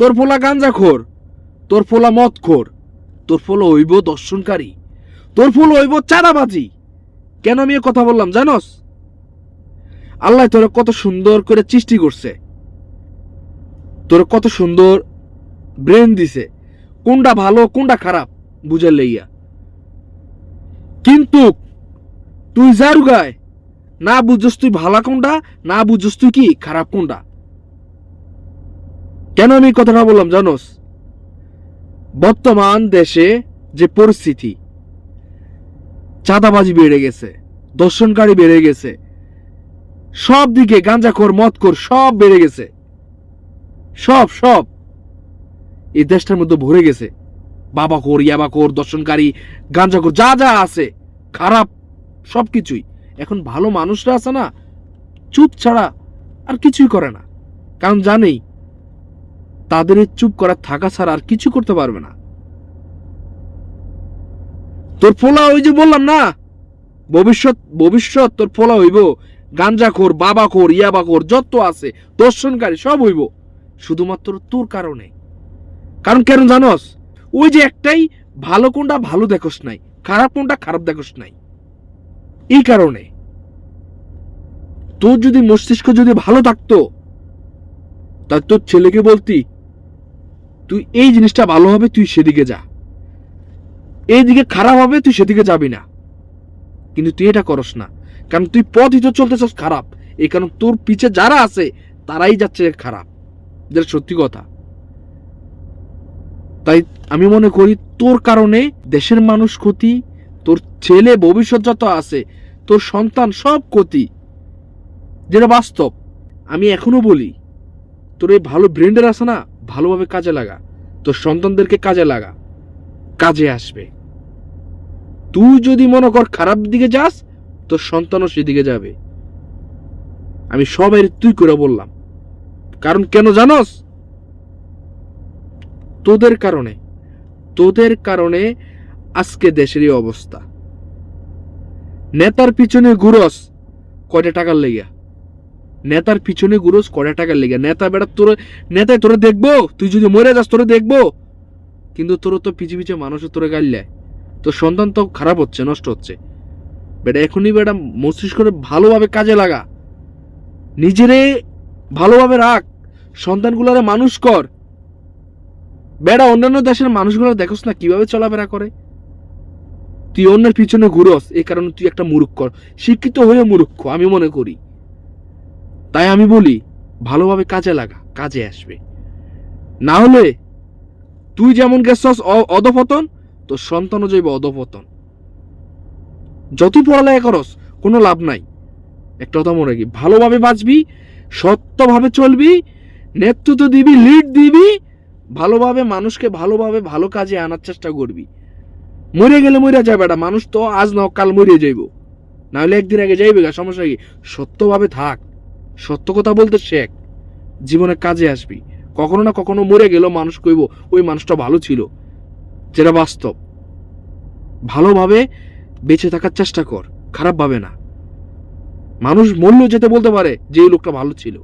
তোর ফোলা গাঞ্জা খোর তোর ফোলা মদ খোর তোর ফোলা হইব দর্শনকারী, তোর ফোল হইব চাঁদাবাজি। কেন আমি কথা বললাম, জানোস? আল্লাহ তোর কত সুন্দর করে সৃষ্টি করছে। তোর কত সুন্দর ব্রেন দিছে। কোনটা ভালো, কোনটা খারাপ বুঝে লইয়া কিন্তু তুই যারু গায়, না বুঝছস তুই ভালো কোনটা, না বুঝছস তুই কি, খারাপ কোনটা। কেন আমি কথাটা বললাম জানোস? বর্তমান দেশে যে পরিস্থিতি, চাঁদাবাজি বেড়ে গেছে দর্শনকারী বেড়ে গেছে, সব দিকে গাঁজাখোর, মদখোর সব বেড়ে গেছে। সব সব। এই দেশটার মধ্যে ভরে গেছে। বাবাখোর, ইয়াবাখোর দর্শনকারী গাঁজাখোর, যা যা আছে, খারাপ সব কিছুই এখন ভালো মানুষরা আছে না, চুপ ছাড়া আর কিছুই করে না। কারণ জানেই তাদের চুপ করা থাকা ছাড়া আর কিছু করতে পারবে না। তোর ফোলা ওই যে বললাম না? ভবিষ্যৎ ভবিষ্যৎ তোর ফোলা হইব। গাঞ্জাখোর বাবাখোর ইয়াবাখোর যত আছে, দর্শনকারী, সব হইব। শুধুমাত্র তোর কারণে। কারণ কেন জানোস? ওই যে একটাই, ভালো কোনটা ভালো দেখোস নাই, খারাপ কোনটা খারাপ দেখোস নাই। এই কারণে। তোর যদি মস্তিষ্ক যদি ভালো থাকতো তা তোর ছেলেকে বলতি তুই এই জিনিসটা ভালো হবে, তুই সেদিকে যা। এইদিকে খারাপ হবে, তুই সেদিকে যাবি না। কিন্তু তুই এটা করস না। কারণ তুই পথই তো চলতেছস খারাপ। এই কারণ তোর পিছে যারা আছে, তারাই যাচ্ছে খারাপ। যেটা সত্যি কথা। তাই আমি মনে করি, তোর কারণে দেশের মানুষ ক্ষতি, তোর ছেলে ভবিষ্যৎ যত আছে, তোর সন্তান সব ক্ষতি। যেটা বাস্তব। আমি এখনও বলি, তোর এই ভালো ব্রেন্ডের আছে না? ভালোভাবে কাজে লাগা। তোর সন্তানদেরকে কাজে লাগা। কাজে আসবে। তুই যদি মনে কর খারাপ দিকে যাস, তোর সন্তানও সেদিকে যাবে। আমি সবাই তুই করে বললাম। কারণ কেন জানোস? তোদের কারণে। তোদের কারণে আজকে দেশের অবস্থা। নেতার পিছনে ঘুরস কয়টা টাকার লেগা নেতার পিছনে ঘুরস, কয়টা টাকার লেগে? নেতা বেড়া তোর নেতায় তোরে দেখব। তুই যদি মরে যাস, তোরে দেখব। কিন্তু তোর তো পিছে পিছে মানুষ তোরে গাইলে। তোর সন্তান তো খারাপ হচ্ছে, নষ্ট হচ্ছে। বেটা, এখনই বেটা মস্তিষ্ক করে ভালোভাবে কাজে লাগা। নিজেরে ভালোভাবে রাখ। সন্তানগুলোরে মানুষ কর। বেড়া অন্যান্য দেশের মানুষগুলো দেখোস না কীভাবে চলাফেরা করে। তুই অন্যের পিছনে ঘুরস এই কারণে তুই একটা মূর্খ। কর শিক্ষিত হয়ে মূর্খ, আমি মনে করি। তাই আমি বলি, ভালোভাবে কাজে লাগা, কাজে আসবে। না হলে তুই যেমন গেছস অধপতন, তোর সন্তানও যাইব অধপতন। যতই পড়ালেখা করস, কোনো লাভ নাই। একটা কথা মনে রাখি ভালোভাবে বাঁচবি, সত্যভাবে চলবি, নেতৃত্ব দিবি লিড দিবি, ভালোভাবে মানুষকে ভালোভাবে ভালো কাজে আনার চেষ্টা করবি। মরে গেলে মরে যাবে মানুষ তো আজ না কাল মরে যাইব। নাহলে একদিন আগে যাইবে সমস্যা কি? সত্যভাবে থাক। সত্য কথা বলতে শেখ জীবনে কাজে আসবি। কখনো না কখনো মরে গেল মানুষ কইব, ওই মানুষটা ভালো ছিল। যেটা বাস্তব। ভালোভাবে বেঁচে থাকার চেষ্টা কর খারাপ ভাবে না। মানুষ মূল্য যেতে বলতে পারে যে এই লোকটা ভালো ছিল।